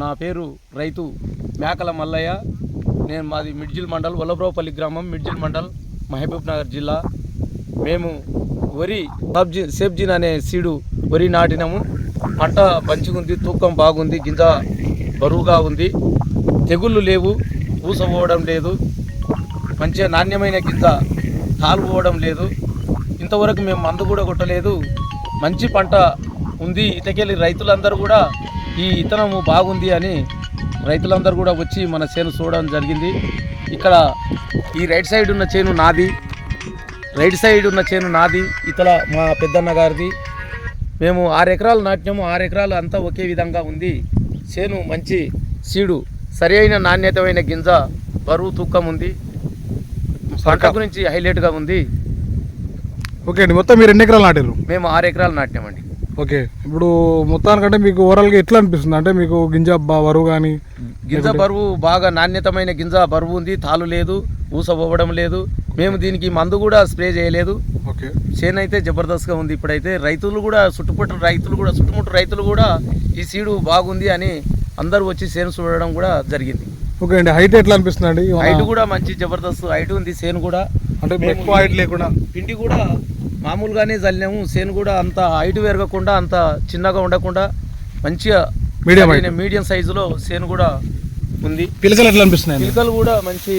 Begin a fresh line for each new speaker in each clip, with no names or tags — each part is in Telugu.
నా పేరు రైతు మేకల మల్లయ్య. నేను మాది మిడ్జిల్ మండల్ వల్లభరావుపల్లి గ్రామం మిడ్జిల్ మండల్ మహబూబ్ నగర్ జిల్లా. మేము వరి సబ్జీ సేబ్జిన్ అనే సీడు వరి నాటినాము. పంట మంచిగా ఉంది తూకం బాగుంది గింజ బరువుగా ఉంది. తెగుళ్ళు లేవు పూస పోవడం లేదు. మంచిగా నాణ్యమైన గింజ కాలుపోవడం లేదు. ఇంతవరకు మేము మందు కూడా కొట్టలేదు. మంచి పంట ఉంది. ఇటకెళ్ళి రైతులందరూ కూడా ఈ ఇతనము బాగుంది అని రైతులందరూ కూడా వచ్చి మన చేను చూడడం జరిగింది. ఇక్కడ ఈ రైట్ సైడ్ ఉన్న చేను నాది. రైట్ సైడ్ ఉన్న చేను నాది. ఇతల మా పెద్దన్న గారిది. మేము ఆరు ఎకరాలు నాటినాము. ఆరు ఎకరాలు అంతా ఒకే విధంగా ఉంది. చేను మంచి సీడు. సరి అయిన నాణ్యతమైన గింజ బరువు తూకం ఉంది. పంట గురించి హైలైట్గా ఉంది.
ఓకే అండి. మొత్తం మీరు ఎన్ని ఎకరాలు నాటారు
మేము ఆరు ఎకరాలు నాటినామండి.
ఓకే. ఇప్పుడు మొత్తానికంటే మీకు ఓవరాల్గా ఎట్లా అనిపిస్తుంది? అంటే మీకు గింజ బరువు కానీ
గింజ బరువు బాగా నాణ్యతమైన గింజ బరువు ఉంది తాలు లేదు ఊస పోవడం లేదు. మేము దీనికి మందు కూడా స్ప్రే చేయలేదు.
ఓకే.
చేను అయితే జబర్దస్త్గా ఉంది ఇప్పుడైతే. రైతులు కూడా చుట్టుపక్కల రైతులు కూడా చుట్టుముట్టు రైతులు కూడా ఈ సీడు బాగుంది అని అందరూ వచ్చి చేను చూడడం కూడా జరిగింది.
ఓకే అండి. హైట్ ఎట్లా అనిపిస్తుంది అండి
హైట్ కూడా మంచి జబర్దస్త్ హైట్ ఉంది చేను కూడా.
అంటే ఎక్కువ హైట్ లేకుండా.
పిండి కూడా మామూలుగానే చల్లినాము చేను కూడా అంత హైట్ పెరగకుండా అంత చిన్నగా ఉండకుండా మంచిగా
height.
మీడియం సైజులో చేను కూడా ఉంది.
పిలకలు ఎట్లా అనిపిస్తున్నాయి
పిలకలు కూడా మంచి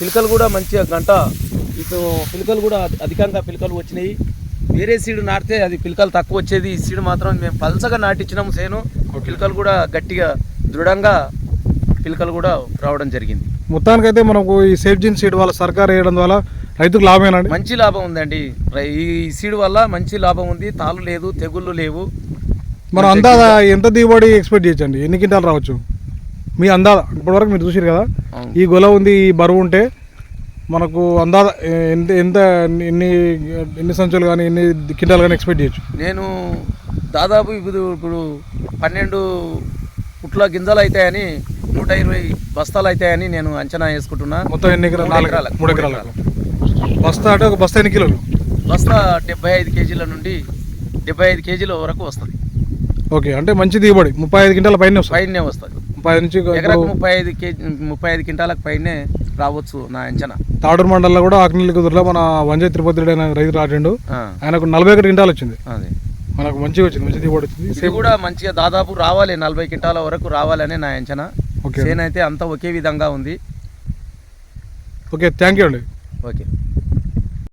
పిలకలు కూడా మంచిగా గంట. ఇటు పిలకలు కూడా అధి- అధికంగా పిలకలు వచ్చినాయి. వేరే సీడు నాటితే అది పిలకలు తక్కువ వచ్చేది. ఈ సీడు మాత్రం మేము పలసగా నాటించినాము సేను. పిలకలు కూడా గట్టిగా దృఢంగా పిలకలు కూడా రావడం జరిగింది.
మొత్తానికైతే మనకు ఈ సేఫ్జిన్ సీడ్ వల్ల సర్కార్ వేయడం వల్ల రైతుకు లాభమేనండి
మంచి లాభం ఉందండి. ఈ సీడు వల్ల మంచి లాభం ఉంది. తాలు లేదు తెగుళ్ళు లేవు.
మనం అందాద ఎంత దిగుబడి ఎక్స్పెక్ట్ చేయొచ్చండి? ఎన్ని క్వింటాలు రావచ్చు? మీ అందాద? ఇప్పటివరకు మీరు చూసారు కదా. ఈ గొల ఉంది ఈ బరువు ఉంటే మనకు అందాద ఎంత ఎంత ఎన్ని ఎన్ని సంచులు కానీ ఎన్ని క్వింటాలు కానీ ఎక్స్పెక్ట్ చేయొచ్చు?
నేను దాదాపు ఇప్పుడు ఇప్పుడు పన్నెండు పుట్ల గింజలు అవుతాయని నూట ఇరవై బస్తాలు అవుతాయని నేను అంచనా వేసుకుంటున్నా.
మొత్తం ఎన్ని ఎకరాలు?
మూడు ఎకరాలకు.
బస్తా అంటే ఒక బస్తా ఎన్ని కిలోలు?
బస్తా డెబ్బై ఐదు కేజీల నుండి డెబ్బై ఐదు కేజీల వరకు వస్తుంది.
ఓకే అంటే మంచి దిగుబడి. ముప్పై ఐదు క్వింటాల పైన
పైనే వస్తుంది.
ముప్పై ఐదు నుంచి
ఎకరకు ముప్పై ఐదు కేజీ ముప్పై ఐదు క్వింటాలకు పైనే రావచ్చు నా అంచనా.
తాడూరు మండలంలో కూడా ఆకినీళ్ళ కుదురులో మన వంజయ్ తిరుపతి అనే రైతు రాజండు
ఆ,
ఆయనకు నలభై ఒకటి క్వింటాలు వచ్చింది.
అదే.
మనకు మంచిగా వచ్చింది మంచి దిగుబడి వచ్చింది.
ఇది కూడా మంచిగా దాదాపు రావాలి నలభై క్వింటాల వరకు రావాలనే నా అంచనా.
ఓకే.
అయితే అంతా ఒకే విధంగా ఉంది.
ఓకే థ్యాంక్ యూ అండి.
ఓకే.